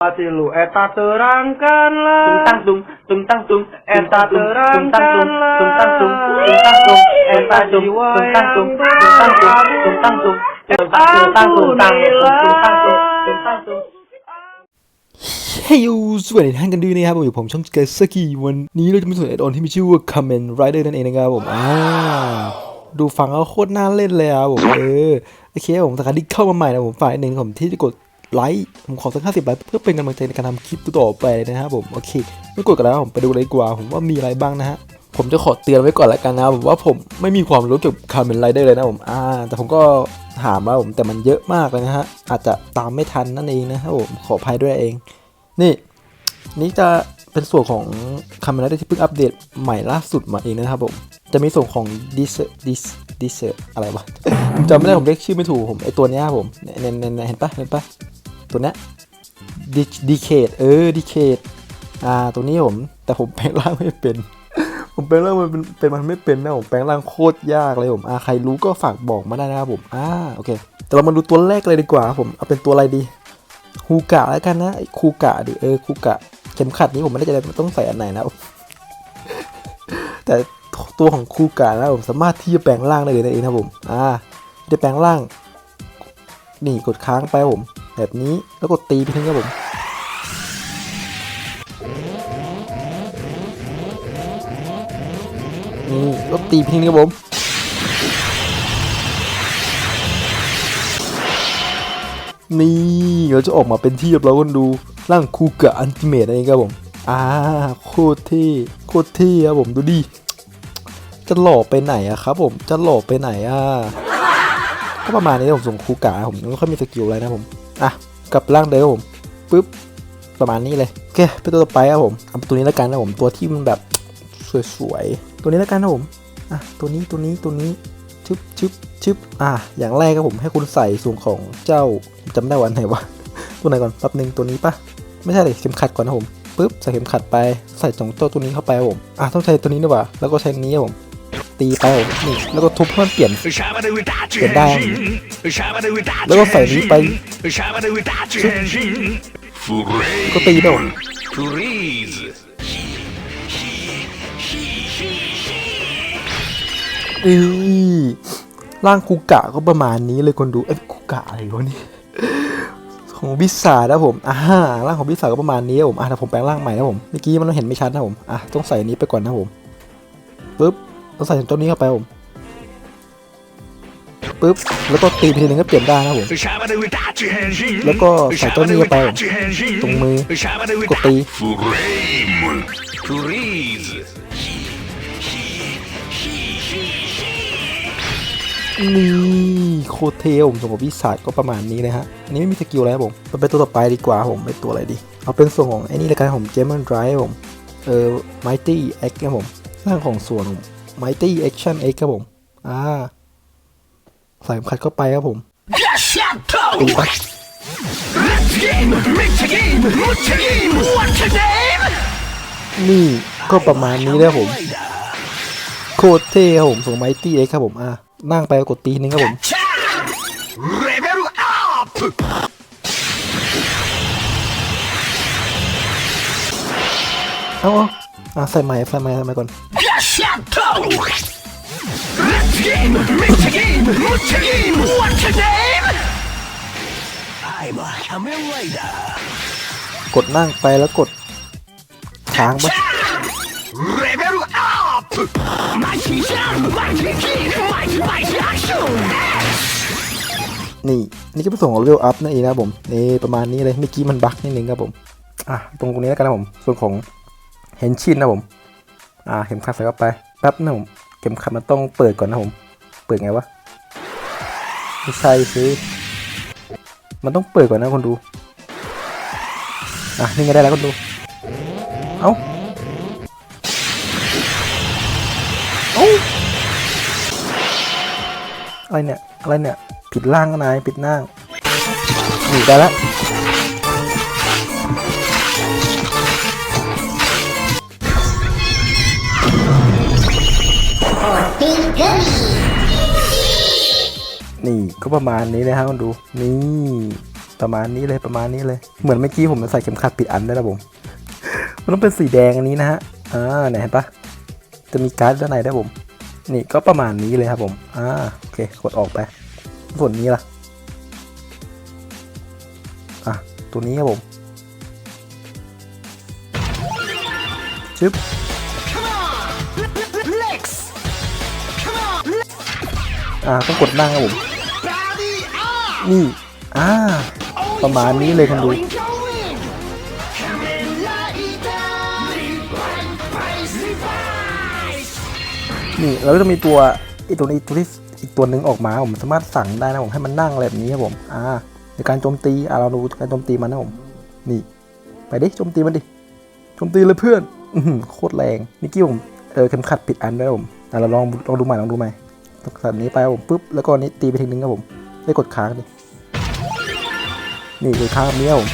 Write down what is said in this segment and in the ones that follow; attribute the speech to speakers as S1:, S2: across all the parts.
S1: tilu eta terangkanlah
S2: tungtang tung tungtang tung
S1: eta
S2: terangkanlah tungtang tung tungtang tung eta tung tungtang tung tungtang tung tungtang tung tungtang tung tungtang tung tungtang tung
S3: เฮ้ยสวัสดีท่านกันด้วยนะครับผมอยู่ผมช่องเกสกีวันนี้เราจะมาสนเอดออนที่มีชื่อว่า Comment Rider นั่นเองนะครับผมอ่าดูฟังแล้วโคตรน่าเล่นเลยครับผมเออโอเคผมสาขาที่เข้ามาใหม่นะผมฝ่ายหนึ่งผมที่จะกด ไลค์ผมขอสักห้าสิบไลค์เพื่อเป็นกำลังใจในการทำคลิปต่อไปนะครับผมโอเคไม่กดกันแล้วผมไปดูเลยดีกว่า ผมว่ามีอะไรบ้างนะฮะผมจะขอเตือนไว้ก่อนล้วกันนะครับผมว่าผมไม่มีความรู้เกี่ยวกับ Kamen Rider เลยนะผมอ่าแต่ผมก็ถามว่าผมแต่มันเยอะมากเลยนะฮะอาจจะตามไม่ทันนั่นเองนะครับผมขออภัยด้วยเอง นี่นี่จะเป็นส่วนของคาเมนไราที่เพิ่งอัปเดตใหม่ล่าสุดมาเองนะครับผมจะมีส่วนของดิสดิสดิสอะไรวะจำไม่ได้ผมเรียกชื่อไม่ถูกผมไอตัวเนี้ยผมเนี่ยเนี่ยเนี่ยเห็นปะเห็นปะ ตัวเนี้ยดิดีเคดเออดีเคดอ่าตัวนี้ผมแต่ผมแปลงร่างไม่เป็น ผมแปลงร่างมันเป็นเป็นมันไม่เป็นนะผมแปลงร่างโคตรยากเลยผมอ่าใครรู้ก็ฝากบอกมาได้นะครับผมอ่าโอเค แต่เรามาดูตัวแรกเลยดีกว่าผมเอาเป็นตัวอะไรดีคูกะแล้วกันนะไอ้คูกะดิเออคูกะเข็มขัดนี้ผมไม่แน่ใจว่าต้องใส่อันไหนนะแต่ตัวของคูกะนะผมสามารถที่จะแปลงร่างได้เลยนั่นเองนะผมอ่าได้แปลงร่าง นี่กดค้างไปผม แบบนี้แล้วกดตีไปทิ้งครับผมนี่แล้วตีไปทิ้งครับผมนี่เราจะออกมาเป็นที่เรียบร้อยคนดูร่างคูกะอันติเมตนั่นเองครับผมอ่าโคตรเท่โคตรเท่ครับผมดูดิจะหล่อไปไหนอะครับ ผมจะหล่อไปไหนอะก็ประมาณนี้ผมส่งคูกะผมไม่ค่อยมีสกิลอะไรนะผม อะกลับร่างเดิมครับผมปึ๊บประมาณนี้เลยโอเคไปตัวต่อไปครับผมเอาตัวนี้แล้วกันนะผมตัวที่มันแบบสวยๆตัวนี้แล้วกันนะผมอะตัวนี้ตัวนี้ตัวนี้ชึบชึบชึบอะอย่างแรกครับผมให้คุณใส่ส่วนของเจ้าจำได้วันไหนวะตัวไหนก่อนแป๊บหนึ่งตัวนี้ปะไม่ใช่เลยเข็มขัดก่อนนะผมปึ๊บใส่เข็มขัดไปใส่สองตัวตัวนี้เข้าไปครับผมอะต้องใช้ตัวนี้ด้วยว่ะแล้วก็ใช้นี้ครับผม ตีไปครับผมนี่แล้วก็ทุบให้มันเปลี่ยน
S4: เปลี่ยนได้
S3: แล้วก็ใส่นี้ไปก็ตีไปครับผม
S4: ฟรีซ
S3: อือร่างคูกะก็ประมาณนี้เลยคนดูเอ้ยคูกะอะไรวะนี่ของบิสซาร์นะผมอ่าร่างของบิสซาร์ก็ประมาณนี้ครับผมอะแต่ผมแปลงร่างใหม่นะผมเมื่อกี้มันเห็นไม่ชัดนะผมอะต้องใส่อันนี้ไปก่อนนะผมปึ๊บ ต้องใส่ตัวนี้เข้าไปครับผมปึ๊บแล้วก็ตีไปทีนึงก็เปลี่ยนได้นะผม
S4: แล้วก็ใส่ต้นนี้ไป
S3: ตรงมือกดตี
S4: ฟรมฟรีซ
S3: นี่โคตรเทผมส่งของบิสซาร์ก็ประมาณนี้เลยฮะ อันนี้ไม่มีสกิลอะไรครับผมไปเป็นตัวต่อไปดีกว่าครับผมเป็นตัวอะไรดี เอาเป็นส่วนของไอ้นี่ละกันครับผมเจม n น Drive ครับผม เอ่อ Mighty X ครับผมร่างของส่วนของ Mighty Action X ครับผม อ่า ใส่เข็มขัดเข้าไปครับผมนี่ก็ประมาณนี้แล้วผม โคตรเท่ครับผมส่งไมตี้เอ็กครับผม อะ นั่งไปกดตีนึงครับผมเอา อะใส่ไม้ใส่ไม้ใส่ไม้ก่อน
S4: Let's game, meet game, root game, what's your name? I'm a Kamen Rider.
S3: กดนั่งไปแล้วกดทางปะ
S4: Level up! Mighty jump, mighty kick, mighty mighty action!
S3: นี่นี่ก็เป็นส่วนของเลเวลอัพนั่นเองนะผมนี่ประมาณนี้เลยเมื่อกี้มันบั๊กนิดนึงครับผมอะตรงตรงนี้แล้วกันนะผมส่วนของ เฮนชินนะผม อ่าเข็มขัดใส่เข้าไปแป๊บนะผมเข็มขัดมันต้องเปิดก่อนนะผม เปิดไงวะไม่ใช่สิมันต้องเปิดก่อนนะคนดู อะนี่ไงได้แล้วคนดู เอ้า เอ้า อะไรเนี่ย อะไรเนี่ย ผิดร่างก็นาย ผิดร่างนี่ได้แล้ว นี่ก็ประมาณนี้นะครับคุณดูนี่ประมาณนี้เลยประมาณนี้เลย เหมือนเมื่อกี้ผมใส่เข็มขัดผิดอันด้วยนะผมมันต้องเป็นสีแดงอันนี้นะฮะอ่าไหนเห็นปะจะมีการ์ดด้านในด้วยผม นี่ก็ประมาณนี้เลยครับผมอ่าโอเคกดออกไป ส่วนนี้ล่ะอะตัวนี้ครับผมชึบ
S4: Lex. Come on.
S3: อ่าต้องกดนั่งครับผม
S4: Body up.
S3: นี่ อ่า ประมาณนี้เลยคนดูนี่แล้วก็จะมีตัวอีกตัวนี้ตัวที่อีกตัวหนึ่งออกมาผมสามารถสั่งได้นะผมให้มันนั่งอะไรแบบนี้ครับผมอ่าในการโจมตีอ่าเราดูการโจมตีมันนะผมนี่ไปดิโจมตีมันดิโจมตีเลยเพื่อนอือหือโคตรแรงนิกกี้ผมเออเข็มขัดผิดอันด้วยผมอ่าเราลองลองดูใหม่ลองดูใหม่ตัดนี้ไปผมปุ๊บแล้วก็นนี้ตีไปทีนึงครับผม ได้กดค้างดิ นี่กดค้างแบบนี้ครับผม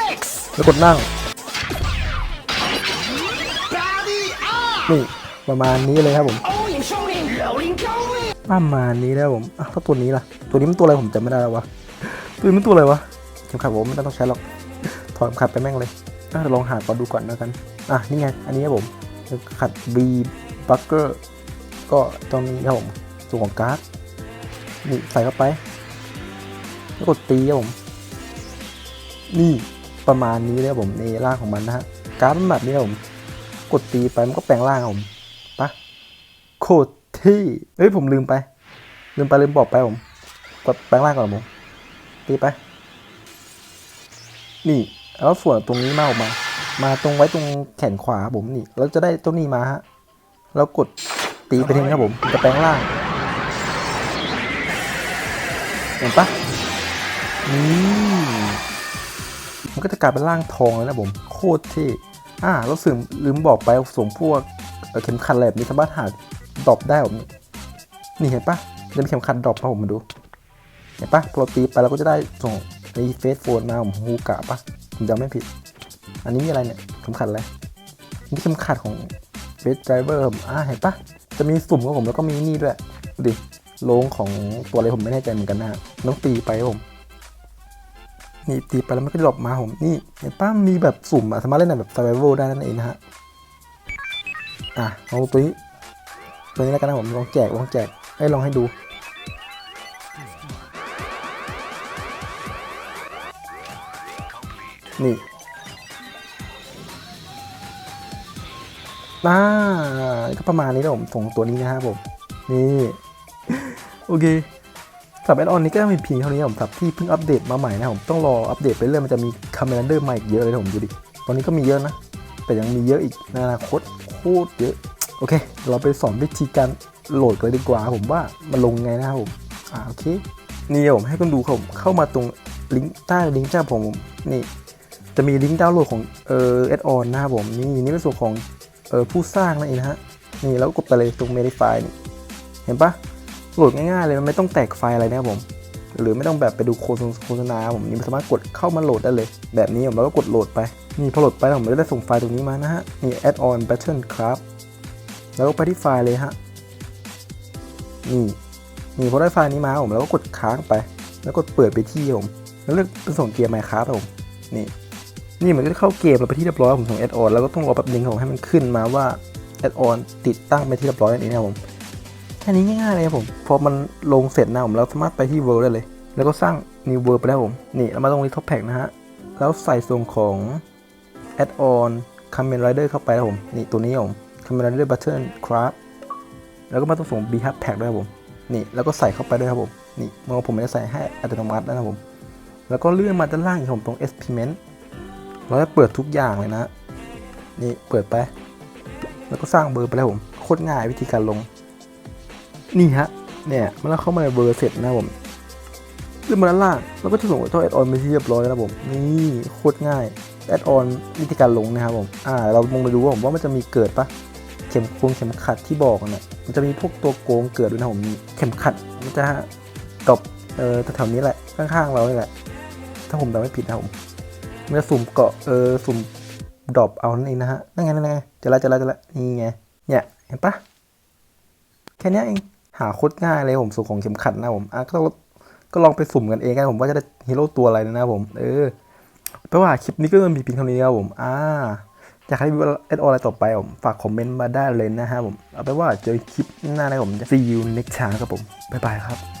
S4: Lex.
S3: แล้วกดนั่ง นี่ประมาณนี้เลยครับผม ประมาณนี้แล้วผมอะแล้วตัวนี้ล่ะ ตัวนี้มันตัวอะไรผมจำไม่ได้แล้ววะ ตัวนี้มันตัวอะไรวะเข็มขัดผมไม่ต้องใช้หรอก ถอดเข็มขัดไปแม่งเลยอะลองหาก่อนดูก่อนแล้วกัน อะนี่ไง อันนี้ครับผมเข็มขัด B Bucker ก็ตรงนี้ครับผมส่วนของการ์ด นี่ใส่เข้าไป แล้วกดตีครับผม นี่ประมาณนี้เลยครับผมในร่างของมันนะฮะการ์ดมันแบบนี้ครับผม กดตีไปมันก็แปลงร่างครับผมปะโคตรที่เฮ้ยผมลืมไป ลืมไปลืมบอกไปผม กดแปลงร่างก่อนผมตีไป นี่แล้วส่วนตรงนี้มาออกมา มาตรงไว้ตรงแขนขวาผมนี่ แล้วจะได้เจ้านี่มาฮะ แล้วกดตีไปทีนึงครับผมจะแปลงร่าง เห็นปะนี่มันก็จะกลายเป็นร่างทองแล้วนะผมโคตรเท่อ่าแล้วลืมลืมบอกไปส่งพวกเเข็มขัดแหลบนี้สามารถหาดรอปได้ผมนี่เห็นปะจะมีเข็มขัดดรอปมาผมมาดู เห็นปะพอเราตีไปเราก็จะได้ส่งในเฟซโฟนมาผมฮูกะปะผมจำไม่ผิด อันนี้มีอะไรเนี่ยเข็มขัดอะไรนี่เข็มขัดของเฟสไดรเวอร์ผมอ่าเห็นปะจะมีสุ่มของผมแล้วก็มีนี่ด้วยดูดิ โลงของตัวอะไรผมไม่แน่ใจเหมือนกันนะต้องตีไปผมนี่ตีไปแล้วมันก็ดรอปมาผมนี่เห็นป้ามีแบบสุ่มอะสามารถเล่นแบบ survival ได้นั่นเองนะฮะอะลองตัวนี้ตัวนี้แล้วกันนะผมลองแจกลองแจกให้ลองให้ดูนี่อ่าก็ประมาณนี้นะผมส่งตัวนี้นะครับผม นี่ โอเคสำหรับแอดออนนี้ก็มีเพียงเท่านี้ผมสำหรับที่เพิ่งอัปเดตมาใหม่นะครับผมต้องรออัปเดตไปเรื่อยมันจะมีคาเมนเดอร์มาอีกเยอะเลยผมดูดิตอนนี้ก็มีเยอะนะ แต่ยังมีเยอะอีกในอนาคตโคตรเยอะโอเค เราไปสอนวิธีการโหลดกันเลยดีกว่า ผมว่ามันลงไงนะครับผมอ่าโอเคนี่ผมให้คุณดูครับผมเข้ามาตรงลิงก์ใต้ลิงก์เจ้าผมนี่จะมีลิงก์ดาวน์โหลดของเอ่อแอดออนนะครับผมนี่นี่เป็นส่วนของเอ่อผู้สร้างนั่นเองนะฮะนี่แล้วก็กดไปเลยตรง Modify นี่เห็นปะ โหลดง่ายๆเลยมันไม่ต้องแตกไฟล์อะไรนะครับผม หรือไม่ต้องแบบไปดูโฆษณาผมนี่สามารถกดเข้ามาโหลดได้เลย แบบนี้ผมแล้วก็กดโหลดไป นี่พอโหลดไปผมจะได้ส่งไฟล์ตรงนี้มานะฮะ นี่ add on pattern craft แล้วก็ไปที่ไฟล์เลยฮะ นี่ นี่พอได้ไฟล์นี้มาผมแล้วก็กดค้างไป แล้วกดเปิดไปที่ผม แล้วเลือกเป็นส่งเกียร์ครับผม นี่ นี่มันก็จะเข้าเกมเราไปที่เรียบร้อยผมส่ง add on แล้วก็ต้องรอแป๊บนึงผมให้มันขึ้นมาว่า add on ติดตั้งไปที่เรียบร้อยนั่นเองนะผม ค่นี้ง่ายๆเลยครับผม พอมันลงเสร็จนะผมเราสามารถไปที่ World ได้เลย แล้วก็สร้าง New World ไปได้ผม นี่เรามาตรงนี้ Top Pack นะฮะ แล้วใส่ส่วนของ Add on Kamen Rider เข้าไปนะผม นี่ตัวนี้ครับผม Kamen Rider Button Craft แล้วก็มาต้องส่ง B Hub Pack ด้วยครับผม นี่แล้วก็ใส่เข้าไปด้วยครับผม นี่เมื่อผมไม่ได้ใส่ให้อัตโนมัตินะครับผม แล้วก็เลื่อนมาด้านล่างครับผมตรง Experiment เราจะเปิดทุกอย่างเลยนะ นี่เปิดไป แล้วก็สร้างเบอร์ไปแล้วผม โคตรง่ายวิธีการลง นี่ฮะเนี่ยมันแล้วเข้ามาในเบอร์เสร็จนะผมขึ้นมาด้านล่างแล้วก็จะส่งตัวแอดออนไปที่เรียบร้อยแล้วนะผมนี่โคตรง่ายแอดออนวิธีการลงนะครับผมอ่าเรามองไปดูว่าผมว่ามันจะมีเกิดปะเข็มโคงเข็มขัดที่บอกเนี่ยมันจะมีพวกตัวโกงเกิดด้วยนะผมเข็มขัดมันจะตบเออแถวๆนี้แหละข้างๆเรานี่แหละ ถ้าผมจำไม่ผิดนะผมมันจะสุ่มเกาะเออสุ่มดรอปเอานั่นเองนะฮะนั่นไงนั่นไงจอแล้วเจอแล้วเจอแล้วนี่ไงเนี่ยเห็นปะแค่นี้เอง หาโคตรง่ายเลยผมสุขของเข็มขัดนะผมอะก็ก็ลองไปสุ่มกันเองกันผมว่าจะได้ฮีโร่ตัวอะไรนะผมเออแปลว่าคลิปนี้ก็มีเพียงเท่านี้นะครับผมอ่าอยากให้มีเอสโออะไรต่อไปผมฝากคอมเมนต์มาได้เลยนะฮะผมเอาไปว่าเจอคลิปหน้านะครับผม see you next time ครับผมบ๊ายบายครับ